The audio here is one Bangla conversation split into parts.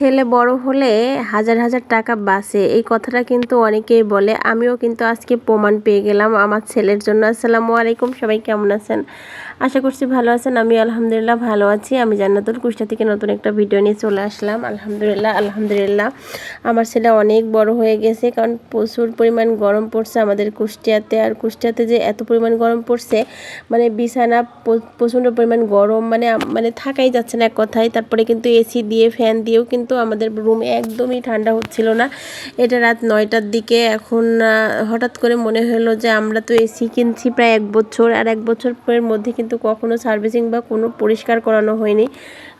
ছেলে বড় হলে হাজার হাজার টাকা বাঁচে। এই কথাটা কিন্তু অনেকেই বলে। আমিও কিন্তু আজকে প্রমাণ পেয়ে গেলাম আমার ছেলের জন্য। আসসালামু আলাইকুম, সবাই কেমন আছেন? আশা করছি ভালো আছেন। আমি আলহামদুলিল্লাহ ভালো আছি। আমি জান্নাতুল কুষ্টা থেকে নতুন একটা ভিডিও নিয়ে চলে আসলাম। আলহামদুলিল্লাহ আলহামদুলিল্লাহ। আমার ছেলে অনেক বড় হয়ে গেছে কারণ প্রচুর পরিমাণ গরম পড়ছে আমাদের কুষ্টিয়াতে। আর কুষ্টিয়াতে যে এত পরিমাণ গরম পড়ছে মানে বিছানা প্রচণ্ড পরিমাণ গরম মানে মানে থাকাই যাচ্ছে না এক কথায়। তারপরে কিন্তু এসি দিয়ে ফ্যান দিয়েও কিন্তু কিন্তু আমাদের রুমে একদমই ঠান্ডা হচ্ছিল না। এটা রাত নয়টার দিকে এখন হঠাৎ করে মনে হলো যে আমরা তো এসি কিনছি প্রায় এক বছর, আর এক বছরের মধ্যে কিন্তু কখনো সার্ভিসিং বা কোনো পরিষ্কার করানো হয়নি।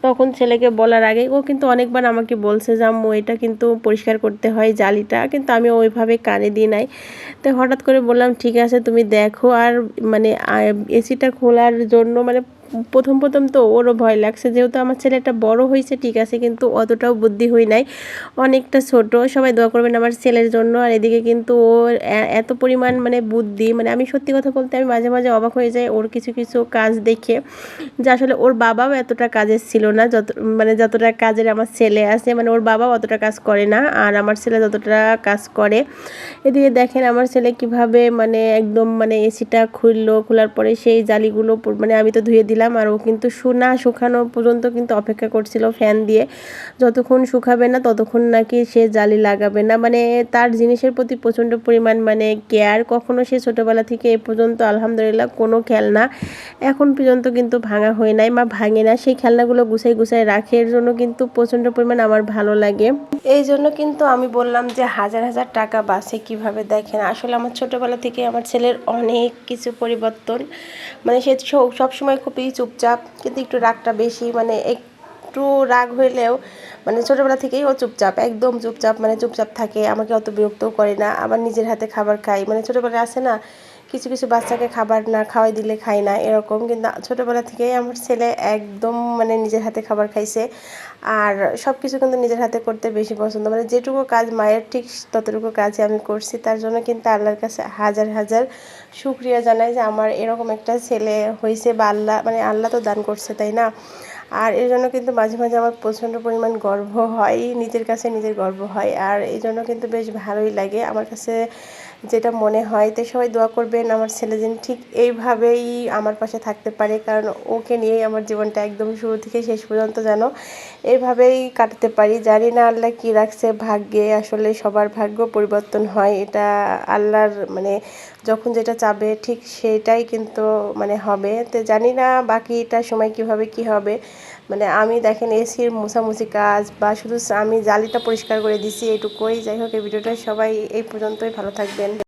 তখন ছেলেকে বলার আগে, ও কিন্তু অনেকবার আমাকে বলছে যে, আম্মু, এটা কিন্তু পরিষ্কার করতে হয় জালিটা, কিন্তু আমি ওইভাবে কানে দিই নাই। তো হঠাৎ করে বললাম, ঠিক আছে, তুমি দেখো। আর মানে এসিটা খোলার জন্য মানে প্রথম প্রথম তো ওরও ভয় লাগছে। যেহেতু আমার ছেলেটা বড় হয়েছে, ঠিক আছে, কিন্তু অতটাও বুদ্ধি হই নাই। অনেকটা ছোট, সবাই দোয়া করবেন আমার ছেলের জন্য। আর এদিকে কিন্তু ওর এত পরিমাণ মানে বুদ্ধি মানে আমি সত্যি কথা বলতে আমি মাঝে মাঝে অবাক হয়ে যাই ওর কিছু কিছু কাজ দেখে। যে আসলে ওর বাবাও এতটা কাজের ছিল না, যত মানে যতটা কাজের আমার ছেলে আছে মানে ওর বাবাও অতটা কাজ করে না, আর আমার ছেলে যতটা কাজ করে। এদিকে দেখেন আমার ছেলে কীভাবে মানে একদম মানে এসিটা খুললো, খোলার পরে সেই জালিগুলো মানে আমি তো ধুয়ে দিলাম। দিলাম আর ও কিন্তু না শুকানো পর্যন্ত কিন্তু অপেক্ষা করছিল ফ্যান দিয়ে। যতক্ষণ শুকাবে না ততক্ষণ নাকি সে জালি লাগাবে না। মানে তার জিনিসের প্রতি প্রচণ্ড পরিমাণ মানে কেয়ার। কখনো সে ছোটোবেলা থেকে এ পর্যন্ত আলহামদুলিল্লাহ কোনো খেলনা এখন পর্যন্ত কিন্তু ভাঙা হয়ে নাই বা ভাঙে না। সেই খেলনাগুলো গুছাই গুছাই রাখে। এর জন্য কিন্তু প্রচণ্ড পরিমাণ আমার ভালো লাগে। এই জন্য কিন্তু আমি বললাম যে হাজার হাজার টাকা বাসে কীভাবে দেখেন? আসলে আমার ছোটোবেলা থেকে আমার ছেলের অনেক কিছু পরিবর্তন। মানে সে সবসময় খুবই চুপচাপ, কিন্তু একটু রাগটা বেশি মানে একটু রাগ হইলেও মানে ছোটোবেলা থেকেই ও চুপচাপ, একদম চুপচাপ মানে চুপচাপ থাকে, আমাকে অত বিরক্তও করে না, আবার নিজের হাতে খাবার খাই মানে ছোটোবেলায় আসে না কিছু কিছু বাচ্চাকে খাবার না খাওয়াই দিলে খায় না, এরকম। কিন্তু ছোটোবেলা থেকেই আমার ছেলে একদম মানে নিজের হাতে খাবার খাইছে। আর সব কিছু কিন্তু নিজের হাতে করতে বেশি পছন্দ। মানে যেটুকু কাজ মায়ের, ঠিক ততটুকু কাজই আমি করছি। তার জন্য কিন্তু আল্লাহর কাছে হাজার হাজার শুক্রিয়া জানাই যে আমার এরকম একটা ছেলে হয়েছে বা আল্লাহ মানে আল্লাহ তো দান করছে, তাই না? আর এই জন্য কিন্তু মাঝে মাঝে আমার প্রচণ্ড পরিমাণ গর্ব হয়, নিজের কাছে নিজের গর্ব হয়। আর এই জন্য কিন্তু বেশ ভালোই লাগে। আমার কাছে যেটা মনে হয়, তো সবাই দোয়া করবেন আমার ছেলে যেন ঠিক এইভাবেই আমার পাশে থাকতে পারে, কারণ ওকে নিয়েই আমার জীবনটা একদম শুরু থেকে শেষ পর্যন্ত যেন এইভাবেই কাটাতে পারি। জানি না আল্লাহ কী রাখছে, ভাগ্যে আসলে সবার ভাগ্য পরিবর্তন হয়, এটা আল্লাহর মানে যখন যেটা চাবে ঠিক সেটাই কিন্তু মানে হবে। তো জানি না বাকিটা সময় কীভাবে কি হবে মানে আমি দেখেন এসির মোছামুছি কাজ বা শুধু আমি জালিটা পরিষ্কার করে দিছি, এইটুকুই। যাই হোক, এই ভিডিওটা সবাই এই পর্যন্তই ভালো থাকবেন।